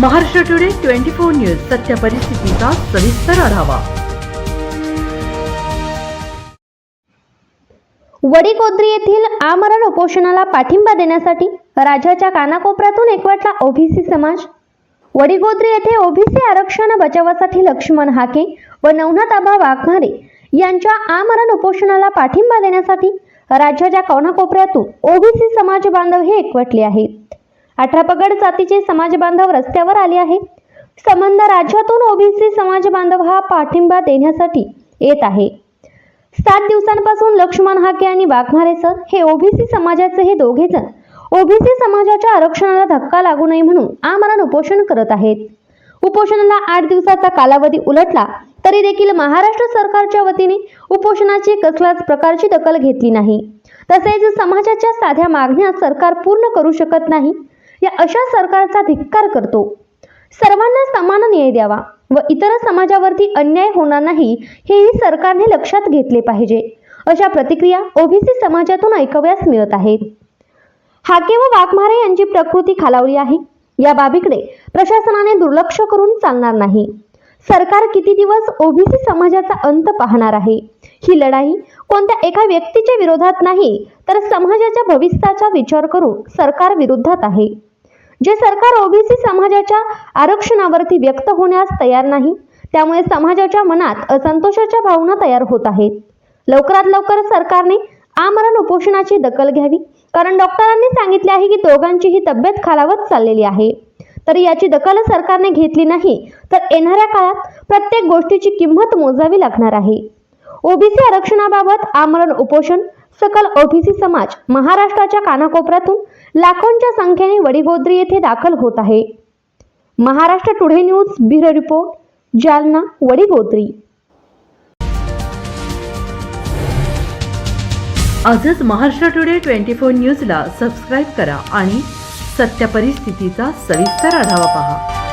Maharashtra today twenty four news सत्य परिस्थितीचा सविस्तर आढावा. वडीकोद्री येथील आमरण उपोषणाला पाठिंबा देण्यासाठी राज्याच्या कानाकोपऱ्यातून एकवटला ओबीसी समाज. वडीगोद्री येथे ओबीसी आरक्षण बचावासाठी लक्ष्मण हाके व नवनाथ आबा वाघमारे यांच्या आमरण उपोषणाला पाठिंबा देण्यासाठी राज्याच्या कानाकोपऱ्यातून ओबीसी समाज बांधव हे एकवटले आहेत. अठरापगड जातीचे समाज बांधव रस्त्यावर आले आहे. संबंध राज्यातून ओबीसी समाज बांधव हा पाठिंबा देण्यासाठी येत आहे. सात दिवसांपासून लक्ष्मण हाके आणि वाघमारे सर हे ओबीसी समाजाचे हे दोघे जण. ओबीसी समाजाच्या आरक्षणाला धक्का लागू नये म्हणून आमरण उपोषण करत आहेत. उपोषणाला आठ दिवसाचा कालावधी उलटला तरी देखील महाराष्ट्र सरकारच्या वतीने उपोषणाची कसल्याच प्रकारची दखल घेतली नाही. तसेच समाजाच्या साध्या मागण्या सरकार पूर्ण करू शकत नाही. या अशा सरकारचा धिक्कार करतो. सर्वांना समान न्याय द्यावा व इतर समाजावरती अन्याय होणार नाही हेही सरकारने लक्षात घेतले पाहिजे. अशा प्रतिक्रिया ओबीसी समाजातून ऐकव्यास मिळत आहेत. हाके व वाघमारे यांची प्रकृती खालावली आहे. या बाबीकडे प्रशासनाने दुर्लक्ष करून चालणार नाही. सरकार किती दिवस ओबीसी समाजाचा अंत पाहणार आहे? ही लढाई कोणत्या एका व्यक्तीच्या विरोधात नाही तर समाजाच्या भविष्याचा विचार करून सरकार विरोधात आहे. जे सरकार ओबीसी समाजाच्या आरक्षणावरती व्यक्त होण्यास तयार नाही त्यामुळे समाजाच्या मनात असंतोषाच्या भावना तयार होत आहेत. लवकरात लवकर सरकारने आमरण उपोषणाची दखल घ्यावी कारण डॉक्टरांनी सांगितले आहे की दोघांचीही तब्येत खालावत चाललेली आहे. तर याची दखल सरकारने घेतली नाही तर येणाऱ्या काळात प्रत्येक गोष्टीची किंमत मोजावी लागणार आहे. ओबीसी आरक्षणाबाबत आमरण उपोषण सकल ओबीसी समाज महाराष्ट्राच्या कानाकोपऱ्यातून लाखोंच्या संख्येने वडीगोद्री येथे दाखल होत आहे. Maharashtra today news bureau report Jalna Vadigodri. आजच महाराष्ट्र टुडे ट्वेंटी फोर न्यूजला सबस्क्राईब करा आणि सत्य परिस्थितीचा सविस्तर आढावा पहा.